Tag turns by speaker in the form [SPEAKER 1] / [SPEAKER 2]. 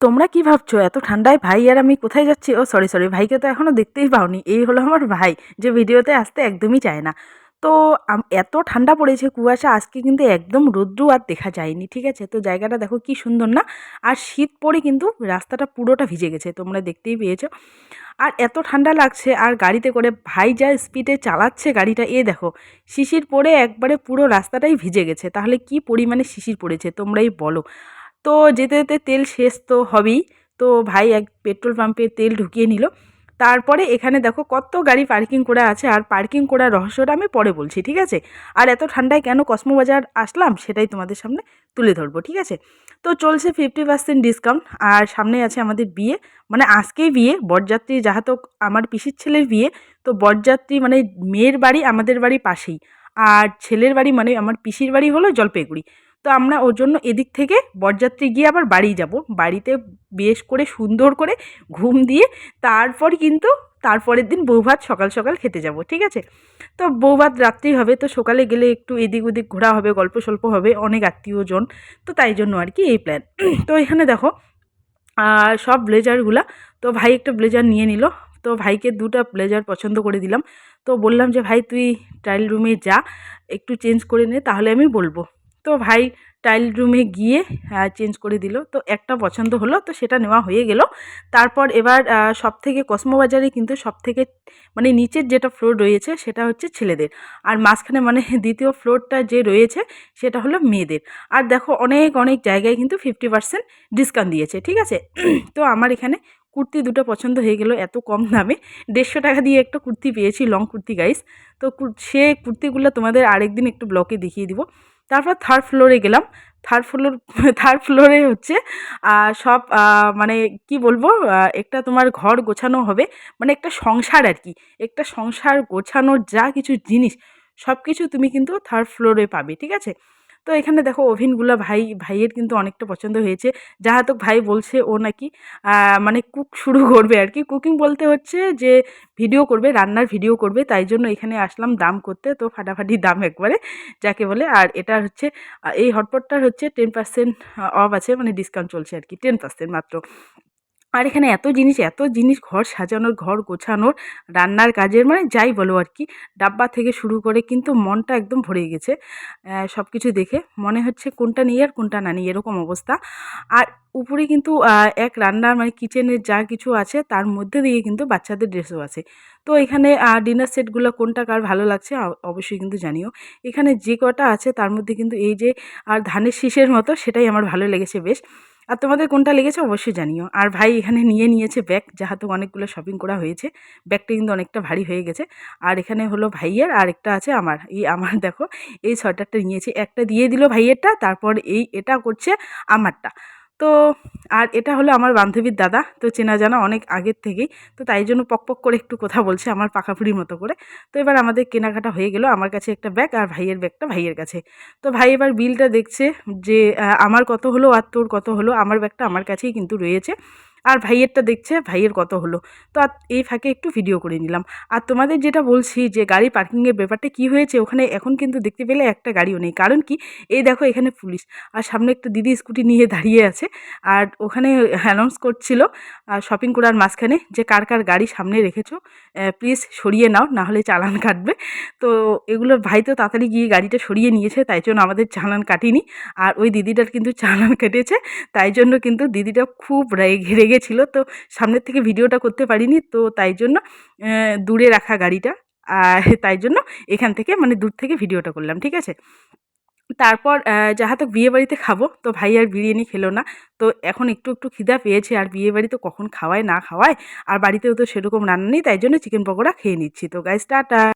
[SPEAKER 1] তোমরা কি ভাবছ? এত ঠান্ডায় ভাই আর আমি কোথায় যাচ্ছি? ও সরি সরি ভাইকে তো এখনও দেখতেই পাওনি। এই হলো আমার ভাই, যে ভিডিওতে আসতে একদমই চায় না। তো এত ঠান্ডা পড়েছে কুয়াশা, আজকে কিন্তু একদম রোদ্রু আর দেখা যায়নি, ঠিক আছে? তো জায়গাটা দেখো কি সুন্দর না? আর শীত পড়ে কিন্তু রাস্তাটা পুরোটা ভিজে গেছে, তোমরা দেখতেই পেয়েছ। আর এত ঠান্ডা লাগছে, আর গাড়িতে করে ভাই যা স্পিডে চালাচ্ছে গাড়িটা, এ দেখো, শিশির পড়ে একবারে পুরো রাস্তাটাই ভিজে গেছে। তাহলে কি পরিমাণে শিশির পড়েছে, তোমরাই বলো। তো যেতে যেতে তেল শেষ তো হবেই। তো ভাই এক পেট্রোল পাম্পে তেল ঢুকিয়ে নিল। তারপরে এখানে দেখো কত গাড়ি পার্কিং করা আছে আর পার্কিং করার রহস্যটা আমি পরে বলছি, ঠিক আছে? আর এত ঠান্ডায় কেন কসমোবাজার আসলাম সেটাই তোমাদের সামনে তুলে ধরবো, ঠিক আছে? তো চলছে ফিফটি পার্সেন্ট ডিসকাউন্ট আর সামনে আছে আমাদের বিয়ে। মানে আজকেই বিয়ে, বরযাত্রী যাহাতো আমার পিসির ছেলের বিয়ে, তো বরযাত্রী মানে মেয়ের বাড়ি আমাদের বাড়ি পাশেই। আর ছেলের বাড়ি মানে আমার পিসির বাড়ি হলো জলপাইগুড়ি। তো আমরা ওর জন্য এদিক থেকে বরযাত্রী গিয়ে আবার বাড়ি যাব। বাড়িতে বেশ করে সুন্দর করে ঘুম দিয়ে তারপর কিন্তু তারপরের দিন বৌভাত সকাল সকাল খেতে যাব, ঠিক আছে? তো বৌভাত রাত্রি হবে তো সকালে গেলে একটু এদিক ওদিক ঘোরা হবে, গল্প সল্প হবে, অনেক আত্মীয়জন, তো তাই জন্য আর কি এই প্ল্যান তো এখানে দেখো আর সব ব্লেজারগুলা তো ভাই একটা ব্লেজার নিয়ে নিল। তো ভাইকে দুটা ব্লেজার পছন্দ করে দিলাম। তো বললাম যে, ভাই, তুই ট্রায়াল রুমে যা, একটু চেঞ্জ করে নে, তাহলে আমি বলব। তো ভাই টাইল রুমে গিয়ে চেঞ্জ করে দিল। তো একটা পছন্দ হলো, তো সেটা নেওয়া হয়ে গেল। তারপর এবার সব থেকে কসমোবাজারে কিন্তু সব থেকে মানে নিচের যেটা ফ্লোর রয়েছে সেটা হচ্ছে ছেলেদের। আর মাঝখানে মানে দ্বিতীয় ফ্লোরটা যে রয়েছে সেটা হলো মেয়েদের। আর দেখো অনেক অনেক জায়গায় কিন্তু ফিফটি পার্সেন্ট ডিসকাউন্ট দিয়েছে, ঠিক আছে? তো আমার এখানে কুর্তি দুটো পছন্দ হয়ে গেল এত কম দামে। দেড়শো টাকা দিয়ে একটা কুর্তি পেয়েছি লং কুর্তি গাইস তো সে কুর্তিগুলো তোমাদের আরেকদিন একটু ব্লকে দেখিয়ে দিব। তারপর থার্ড ফ্লোরে গেলাম। থার্ড ফ্লোর থার্ড ফ্লোরে হচ্ছে সব মানে কি বলব একটা তোমার ঘর গোছানো হবে। মানে একটা সংসার আর কি। একটা সংসার গোছানোর যা কিছু জিনিস সব কিছু তুমি কিন্তু থার্ড ফ্লোরে পাবে, ঠিক আছে? তো এখানে দেখো ওভেনগুলো ভাই, ভাইয়ের কিন্তু অনেকটা পছন্দ হয়েছে। যাহা তো ভাই বলছে ও নাকি মানে কুক শুরু করবে আর কি কুকিং বলতে হচ্ছে যে ভিডিও করবে, রান্নার ভিডিও করবে, তাই জন্য এখানে আসলাম দাম করতে, তো ফাটাফাটি দাম একবারে, যাকে বলে। আর এটা হচ্ছে এই হটপটটার হচ্ছে টেন পার্সেন্ট অফ আছে মানে ডিসকাউন্ট চলছে আর কি টেন পার্সেন্ট মাত্র। আর এখানে এত জিনিস এত জিনিস ঘর সাজানোর, ঘর গোছানোর, রান্নার কাজের মানে যাই বলো আর কি, ডাব্বা থেকে শুরু করে কিন্তু মনটা একদম ভরে গেছে। সব কিছু দেখে মনে হচ্ছে কোনটা নিয়ে আর কোনটা না নিয়ে এরকম অবস্থা। আর উপরে কিন্তু এক রান্নার মানে কিচেনের যা কিছু আছে তার মধ্যে দিয়ে কিন্তু বাচ্চাদের ড্রেসও আছে। তো এখানে ডিনার সেটগুলো কোনটা কার ভালো লাগছে অবশ্যই কিন্তু জানিও। এখানে যে কটা আছে তার মধ্যে কিন্তু এই যে, আর ধানের শীষের মতো সেটাই আমার ভালো লেগেছে বেশ। আর তোমাদের কোনটা লেগেছে অবশ্যই জানিও। আর ভাই এখানে নিয়ে নিয়েছে ব্যাগ যাহাতে অনেকগুলো শপিং করা হয়েছে। ব্যাগটা কিন্তু অনেকটা ভারী হয়ে গেছে। আর এখানে হলো ভাইয়ের, আর একটা আছে আমার। এই আমার, দেখো, এই সোয়েটারটা নিয়েছি। একটা দিয়ে দিল ভাইয়েরটা, তারপর এই এটা করছে আমারটা। তো আর এটা হলো আমার বান্ধবীর দাদা। তো চেনা জানা অনেক আগের থেকেই। তো তাই জন্য পক পক করে একটু কথা বলছে আমার পাখাপুরির মতো করে। তো এবার আমাদের কেনাকাটা হয়ে গেল আমার কাছে একটা ব্যাগ আর ভাইয়ের ব্যাগটা ভাইয়ের কাছে। তো ভাই এবার বিলটা দেখছে যে আমার কত হলো আর তোর কত হলো? আমার ব্যাগটা আমার কাছেই কিন্তু রয়েছে। আর ভাইয়েরটা দেখছে, ভাইয়ের কত হলো? তো আর এই ফাঁকে একটু ভিডিও করে নিলাম। আর তোমাদের যেটা বলছি যে, গাড়ি পার্কিংয়ের ব্যাপারটা কি হয়েছে, ওখানে এখন কিন্তু দেখতে পেলে একটা গাড়িও নেই। কারণ কি? এই দেখো এখানে পুলিশ। আর সামনে একটা দিদি স্কুটি নিয়ে দাঁড়িয়ে আছে। আর ওখানে অ্যানাউন্স করছিল শপিং করার মাঝখানে যে, কার কার গাড়ি সামনে রেখেছো প্লিজ সরিয়ে নাও না হলে চালান কাটবে। তো এগুলো ভাই তো তাড়াতাড়ি গিয়ে গাড়িটা সরিয়ে নিয়েছে, তাই জন্য আমাদের চালান কাটিনি। আর ওই দিদিটার কিন্তু চালান কেটেছে, তাই জন্য কিন্তু দিদিটা খুব রেগে রেগেছিল তো সামনের থেকে ভিডিওটা করতে পারিনি, তো তাই জন্য দূরে রাখা গাড়িটা। আর তাই জন্য এখান থেকে মানে দূর থেকে ভিডিওটা করলাম, ঠিক আছে? তারপর যাহা তো বিয়ে বাড়িতে খাব, তো ভাই আর বিরিয়ানি খেলো না। তো এখন একটু একটু খিদা পেয়েছে, আর বিয়ে বাড়ি তো কখন খাওয়ায়, না খাওয়ায়, আর বাড়িতেও তো সেরকম রান্না নেই, তাই জন্য চিকেন পকোড়া খেয়ে নিচ্ছি। তো গাইস টাটা!